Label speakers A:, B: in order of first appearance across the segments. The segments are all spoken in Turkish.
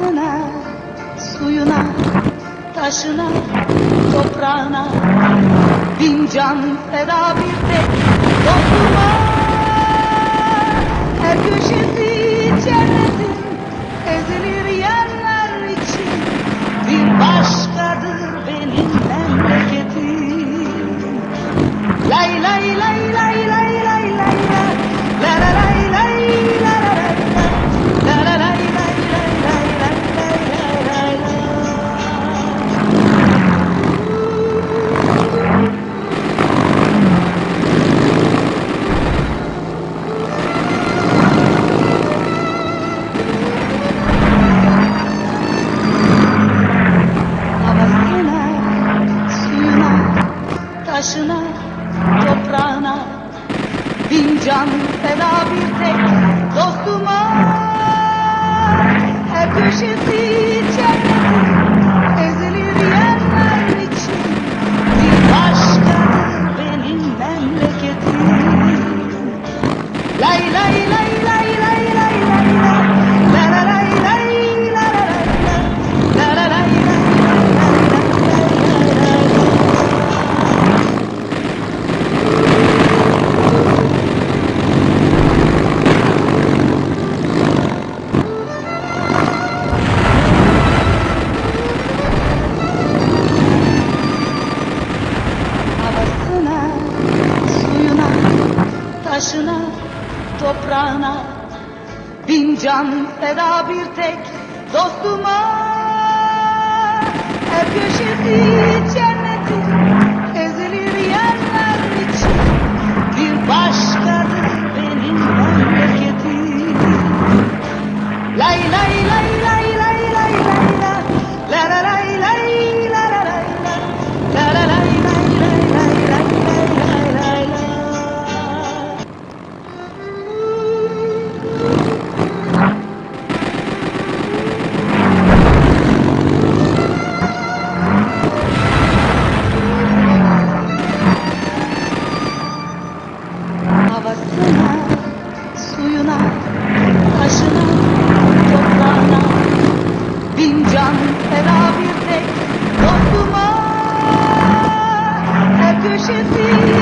A: Havasına, suyuna, taşına, toprağına Bin can feda bir de topluma. Her köşesi çevresin eziliyor taşına, toprağına. Bin can feda bir tek dostuma. Hep köşesi cennetin should be.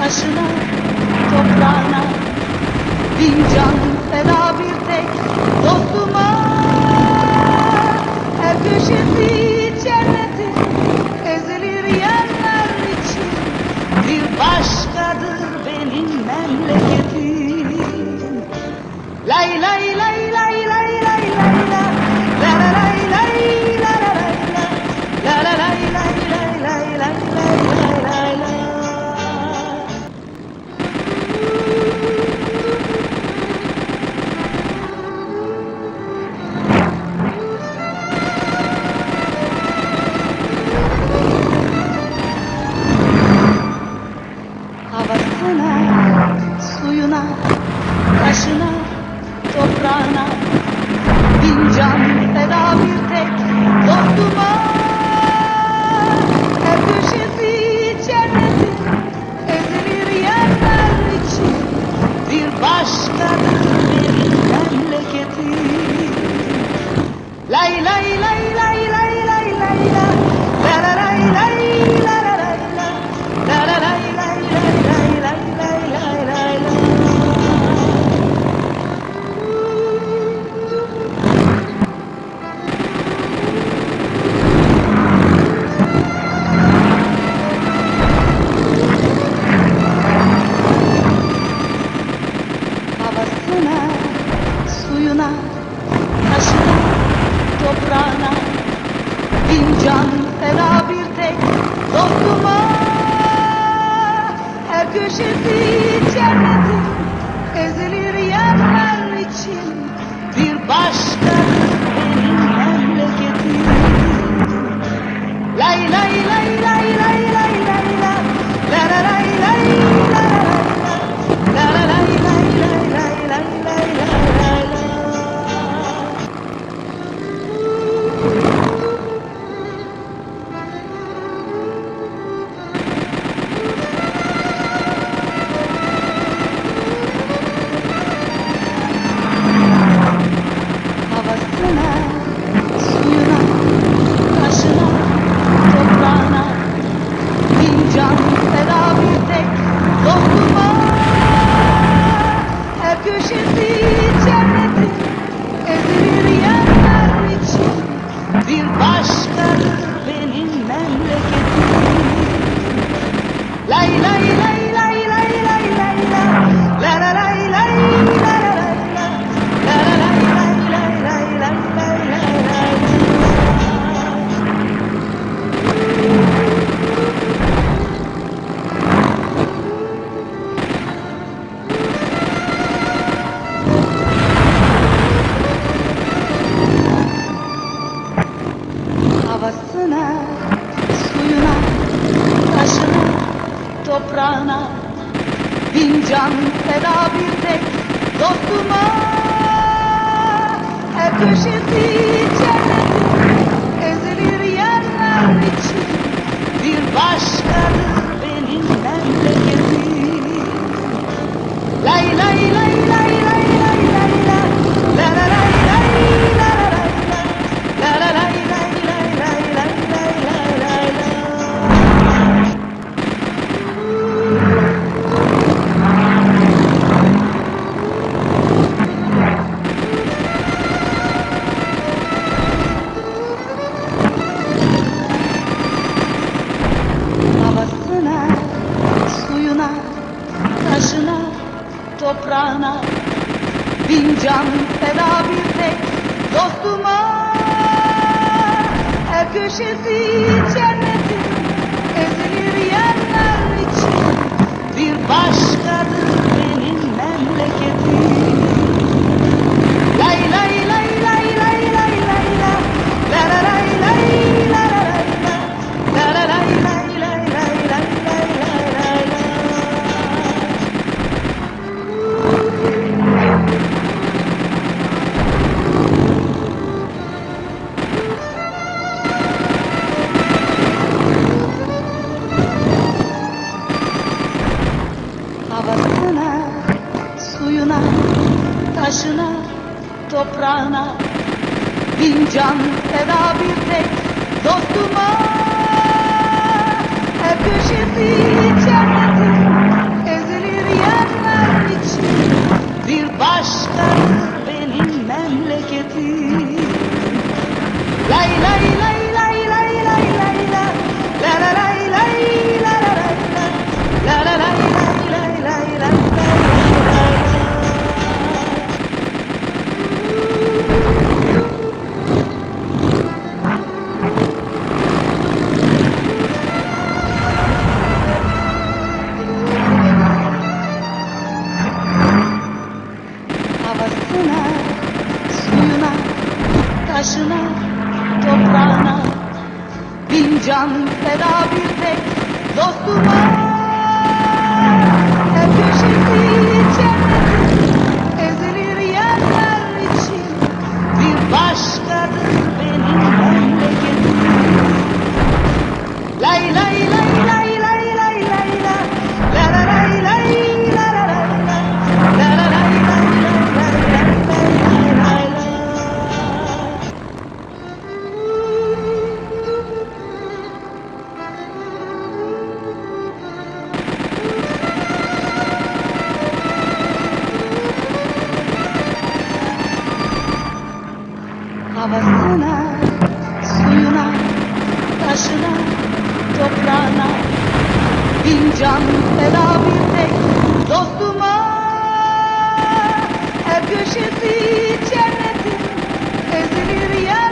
A: taşına, toprağına. Bin Fincan feda bir tek dostuma. Her köşesi cenneti ezilir yerler için. Bir başkadır benim memleketim. Lay lay lay lay lay. that. bin can fena bir tek dostuma her köşesi cennetin ezilir yer için bir başka. köşesi içerledim Ezilir yerler için bir başkadır benim memleketim Lay lay lay. taşına, toprağına. Bin can feda bir tek dostuma. Her köşesi cennetin ezilir yerler için Bir başkadır. taşına, toprağına. Bin can feda bir tek dostuma. Hep köşesi Can feda bir tek dostuma. Hep peşimde içermesin Havana Suyuna, taşına, toprağına. Bin can feda bir tek dostuma. Her köşesi cennetin ezilir yer